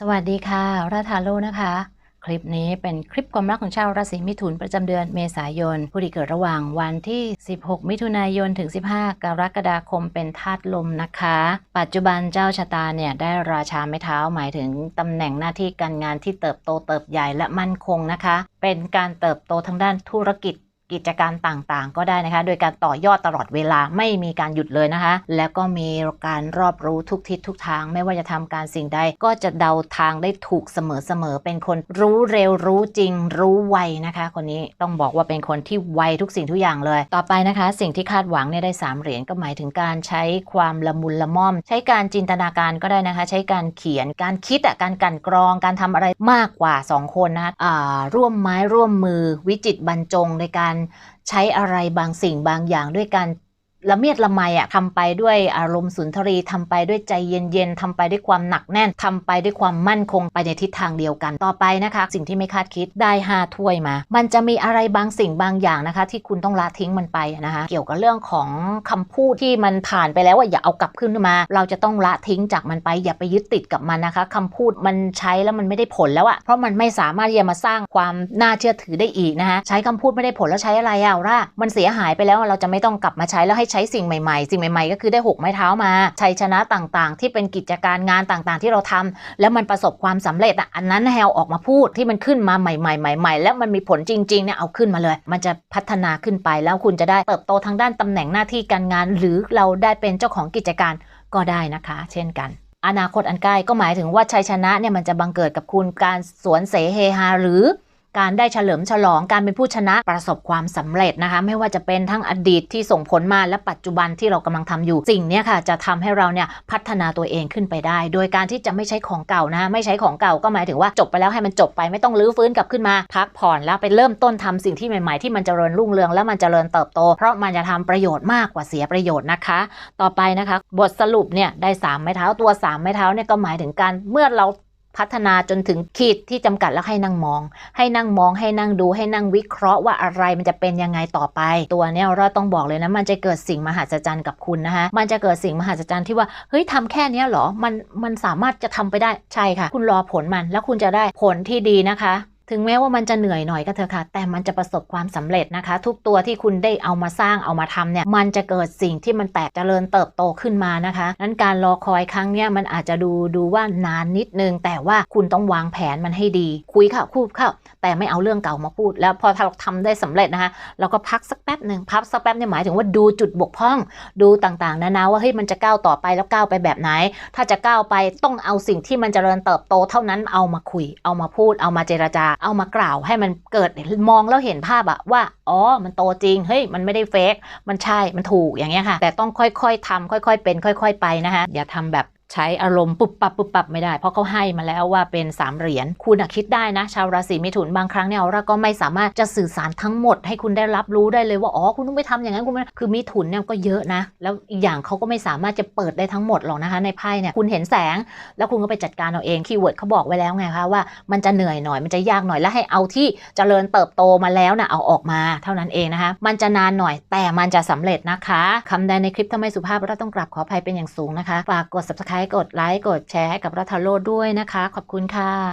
สวัสดีค่ะ ราทาโลนะคะ คลิปนี้เป็นคลิปความรักของชาวราศีมิถุนประจำเดือนเมษายน ผู้ที่เกิดระหว่างวันที่ 16 มิถุนายนถึง 15 กรกฎาคมเป็นธาตุลมนะคะ ปัจจุบันเจ้าชะตาเนี่ยได้ราชาไม้เท้าหมายถึงตำแหน่งหน้าที่การงานที่เติบโตเติบใหญ่และมั่นคงนะคะ เป็นการเติบโตทางด้านธุรกิจ กิจการต่างๆ ก็ได้นะคะ โดยการต่อยอดตลอดเวลาไม่มีการหยุดเลยนะคะ แล้วก็มีการรอบรู้ทุกทิศทุกทาง ไม่ว่าจะทำการสิ่งใด ก็จะเดาทางได้ถูกเสมอๆเป็นคนรู้เร็วรู้จริง รู้ไวนะคะ คนนี้ต้องบอกว่าเป็นคนที่ไวทุกสิ่งทุกอย่างเลย ต่อไปนะคะ สิ่งที่คาดหวังเนี่ยได้สามเหรียญก็หมายถึงการใช้ความละมุนละม่อม ใช้การจินตนาการก็ได้นะคะ ใช้การเขียนการคิดอะการกันกรองการทำอะไรมากกว่า 2 คนนะะร่วมไม้ร่วมมือวิจิตบรรจงในการใช้อะไรบางสิ่งบางอย่างด้วยการ ละเมียดละไมอะทำไปด้วยอารมณ์สุนทรีทำไปด้วยใจเย็นๆทำไปด้วยความหนักแน่นทำไปด้วยความมั่นคงไปในทิศทางเดียวกันต่อไปนะคะ สิ่งที่ไม่คาดคิดได้ห้าถ้วยมา มันจะมีอะไรบางสิ่งบางอย่างนะคะ ที่คุณต้องละทิ้งมันไปนะคะ เกี่ยวกับเรื่องของคำพูดที่มันผ่านไปแล้วว่าอย่าเอากลับขึ้นมา เราจะต้องละทิ้งจากมันไป อย่าไปยึดติดกับมันนะคะคำพูดมันใช้แล้วมันไม่ได้ผลแล้วอะเพราะมันไม่สามารถที่จะมาสร้างความน่าเชื่อถือได้อีกนะคะใช้คำพูดไม่ได้ผลแล้วใช้อะไรอะล่ะมันเสียหายไปแล้วเราจะไม่ต้องกลับมาใช้แล้วให้ใช้สิ่งใหม่ๆ สิ่งใหม่ๆ ก็คือได้หกไม้เท้ามา ชัยชนะต่างๆ ที่เป็นกิจการงานต่างๆ ที่เราทำแล้วมันประสบความสำเร็จอะอันนั้นแฮวออกมาพูดที่มันขึ้นมาใหม่ๆใหม่ ๆ แล้วมันมีผลจริงๆเนี่ยเอาขึ้นมาเลย มันจะพัฒนาขึ้นไปแล้วคุณจะได้เติบโตทางด้านตำแหน่งหน้าที่การงาน หรือเราได้เป็นเจ้าของกิจการก็ได้นะคะ เช่นกันอนาคตอันใกล้ก็หมายถึงว่าชัยชนะเนี่ยมันจะบังเกิดกับคุณการสวนเสเฮฮาหรือ การได้เฉลิมฉลองการเป็นผู้ชนะประสบความสำเร็จนะคะ ไม่ว่าจะเป็นทั้งอดีตที่ส่งผลมาและปัจจุบันที่เรากำลังทำอยู่สิ่งนี้ค่ะ จะทำให้เราเนี่ยพัฒนาตัวเองขึ้นไปได้ โดยการที่จะไม่ใช้ของเก่านะไม่ใช้ของเก่าก็หมายถึงว่าจบไปแล้วให้มันจบไปไม่ต้องรื้อฟื้นกลับขึ้นมาพักผ่อนแล้วไปเริ่มต้นทำสิ่งที่ใหม่ๆที่มันเจริญรุ่งเรืองและมันเจริญเติบโต เพราะมันจะทำประโยชน์มากกว่าเสียประโยชน์นะคะ ต่อไปนะคะ บทสรุปเนี่ยได้สามไม้เท้าตัวสามไม้เท้าเนี่ยก็หมายถึงการเมื่อเรา พัฒนาจนถึงขีดที่จำกัดแล้วให้นั่งมอง ให้นั่งมองให้นั่งดูให้นั่งวิเคราะห์ว่าอะไรมันจะเป็นยังไงต่อไป ตัวเนี้ยเราต้องบอกเลยนะ มันจะเกิดสิ่งมหัศจรรย์กับคุณนะคะมันจะเกิดสิ่งมหัศจรรย์ที่ว่าเฮ้ยทำแค่นี้เหรอมันมันสามารถจะทำไปได้ใช่ค่ะ คุณรอผลมันแล้วคุณจะได้ผลที่ดีนะคะ ถึงแม้ว่ามันจะเหนื่อยหน่อยก็เถอะค่ะ แต่มันจะประสบความสำเร็จนะคะ ทุกตัวที่คุณได้เอามาสร้างเอามาทำเนี่ย มันจะเกิดสิ่งที่มันแตกเจริญเติบโตขึ้นมานะคะนั้นการรอคอยครั้งเนี้ยมันอาจจะดูดูว่านานนิดนึง แต่ว่าคุณต้องวางแผนมันให้ดี คุยค่ะพูดค่ะแต่ไม่เอาเรื่องเก่ามาพูด แล้วพอเราทำได้สำเร็จนะคะ เราก็พักสักแป๊บหนึ่งพักสักแป๊บเนี่ยหมายถึงว่าดูจุดบกพร่อง ดูต่างๆนานาว่าเฮ้ยมันจะก้าวต่อไปแล้วก้าวไปแบบไหน ถ้าจะก้าวไปต้องเอาสิ่งที่มันเจริญเติบโตเท่านั้นเอามาคุย เอามาพูดเอามาเจรจาเอามากล่าวให้มันเกิดมองแล้วเห็นภาพอะว่าอ๋อมันโตจริงเฮ้ยมันไม่ได้เฟกมันใช่มันถูกอย่างเงี้ยค่ะ แต่ต้องค่อยๆทำค่อย ๆ เป็น ค่อย ๆ ไปนะคะอย่าทำแบบ ใช้อารมณ์ปุบปับปุบปับไม่ได้ เพราะเขาให้มาแล้วว่าเป็นสามเหรียญคุณคิดได้นะ ชาวราศีมิถุนบางครั้งเนี่ยเราก็ไม่สามารถจะสื่อสารทั้งหมด ให้คุณได้รับรู้ได้เลยว่าอ๋อคุณต้องไปทำอย่างนั้นคุณคือมิถุนเนี่ยก็เยอะนะ แล้วอีกอย่างเขาก็ไม่สามารถจะเปิดได้ทั้งหมดหรอกนะคะ ในไพ่เนี่ยคุณเห็นแสง แล้วคุณก็ไปจัดการเอาเองคีย์เวิร์ดเขาบอกไว้แล้วไงคะว่ามันจะเหนื่อยหน่อยมันจะยากหน่อยแล้วให้เอาที่เจริญเติบโตมาแล้วนะเอาออกมาเท่านั้นเองนะคะ มันจะนานหน่อยแต่มันจะสำเร็จนะคะคำใดในคลิปถ้าไมสุภาพเราต้องกราบขออภัยเป็นอย่างสูงนะคะฝากกด subscribe กดไลค์กดแชร์ให้กับรัฐโลดด้วยนะคะ ขอบคุณค่ะ